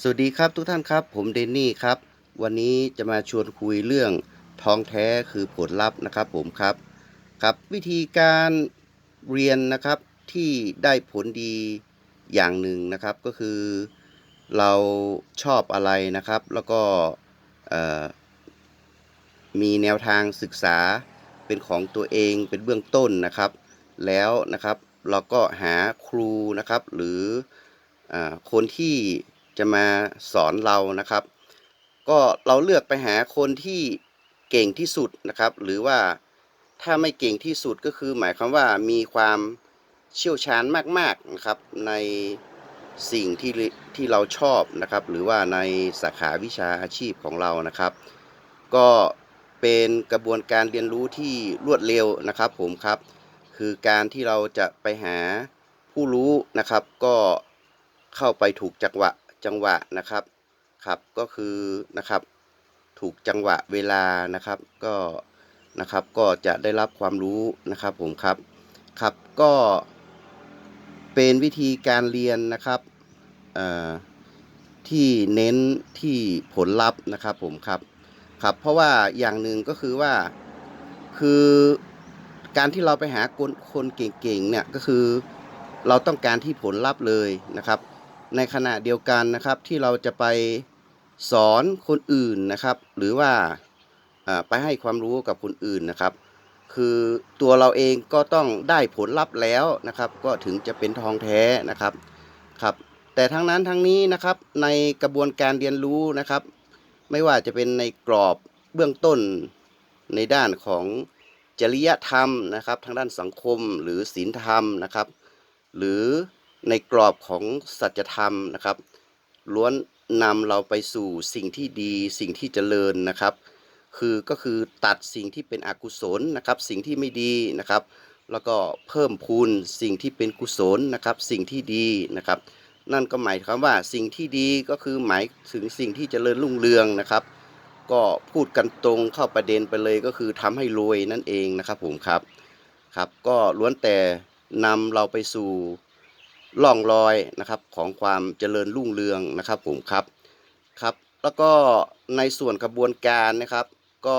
สวัสดีครับทุกท่านครับ ผมเดนนี่ครับ วันนี้จะมาชวนคุยเรื่องทองแท้คือผลลัพธ์นะครับผมครับครับวิธีการเรียนนะครับที่ได้ผลดีอย่างหนึ่งนะครับก็คือเราชอบอะไรนะครับ แล้วก็มีแนวทางศึกษาเป็นของตัวเองเป็นเบื้องต้นนะครับ แล้วนะครับเราก็หาครูนะครับ หรืออคนที่ จะมาสอนเรานะครับ ก็เราเลือกไปหาคนที่เก่งที่สุดนะครับ หรือว่าถ้าไม่เก่งที่สุดก็คือ หมายความว่ามีความเชี่ยวชาญมากๆนะครับ ในสิ่งที่ที่เราชอบนะครับ หรือว่าในสาขาวิชาอาชีพของเรานะครับ ก็เป็นกระบวนการเรียนรู้ที่รวดเร็วนะครับ ผมครับ คือการที่เราจะไปหาผู้รู้นะครับ ก็เข้าไปถูกจังหวะ จังหวะนะครับครับก็คือนะครับถูกจังหวะเวลานะครับก็นะครับก็จะได้รับความรู้นะครับผมครับครับก็เป็นวิธีการเรียนนะครับเอ่อที่เน้นที่ผลลัพธ์นะครับผมครับครับเพราะว่าอย่างหนึ่งก็คือว่าคือการที่เราไปหาคนคนเก่งๆเนี่ยก็คือเราต้องการที่ผลลัพธ์เลยนะครับ ในขณะเดียวกันนะครับที่เราจะไปสอนคนอื่นนะครับ หรือว่าไปให้ความรู้กับคนอื่นนะครับ คือตัวเราเองก็ต้องได้ผลลัพธ์แล้วนะครับ ก็ถึงจะเป็นทองแท้นะครับครับแต่ทั้งนั้นทั้งนี้นะครับในกระบวนการเรียนรู้นะครับ ไม่ว่าจะเป็นในกรอบเบื้องต้นในด้านของจริยธรรมนะครับ ทางด้านสังคมหรือศีลธรรมนะครับ หรือ ในกรอบของสัจธรรมนะครับ ล้วนนำเราไปสู่สิ่งที่ดีสิ่งที่เจริญนะครับ คือก็คือตัดสิ่งที่เป็นอกุศลนะครับ สิ่งที่ไม่ดีนะครับ แล้วก็เพิ่มพูนสิ่งที่เป็นกุศลนะครับ สิ่งที่ดีนะครับ นั่นก็หมายความว่าสิ่งที่ดีก็คือหมายถึงสิ่งที่เจริญรุ่งเรืองนะครับ ก็พูดกันตรงเข้าประเด็นไปเลยก็คือทำให้รวยนั่นเองนะครับผมครับครับ ก็ล้วนแต่นำเราไปสู่ ล่องรอยนะครับของความเจริญรุ่งเรืองนะครับผมครับครับ แล้วก็ในส่วนกระบวนการนะครับก็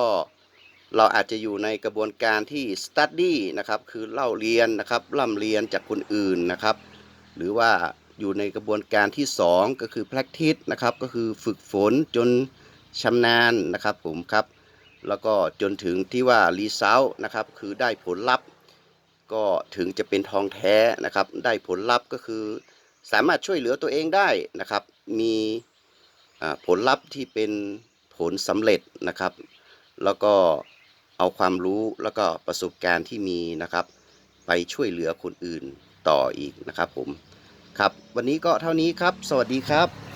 เราอาจจะอยู่ในกระบวนการที่ study นะครับคือเล่าเรียนนะครับร่ำเรียนจากคนอื่นนะครับ หรือว่าอยู่ในกระบวนการที่ 2 ก็คือ practice นะครับก็คือฝึกฝนจนชำนาญนะครับผมครับ แล้วก็จนถึงที่ว่า result นะครับคือได้ผลลัพธ์ ก็ถึงจะเป็นทองแท้นะครับ ได้ผลลัพธ์ก็คือ สามารถช่วยเหลือตัวเองได้นะครับ มีผลลัพธ์ที่เป็นผลสำเร็จนะครับ แล้วก็เอาความรู้แล้วก็ประสบการณ์ที่มีนะครับ ไปช่วยเหลือคนอื่นต่ออีกนะครับผมครับ วันนี้ก็เท่านี้ครับ สวัสดีครับ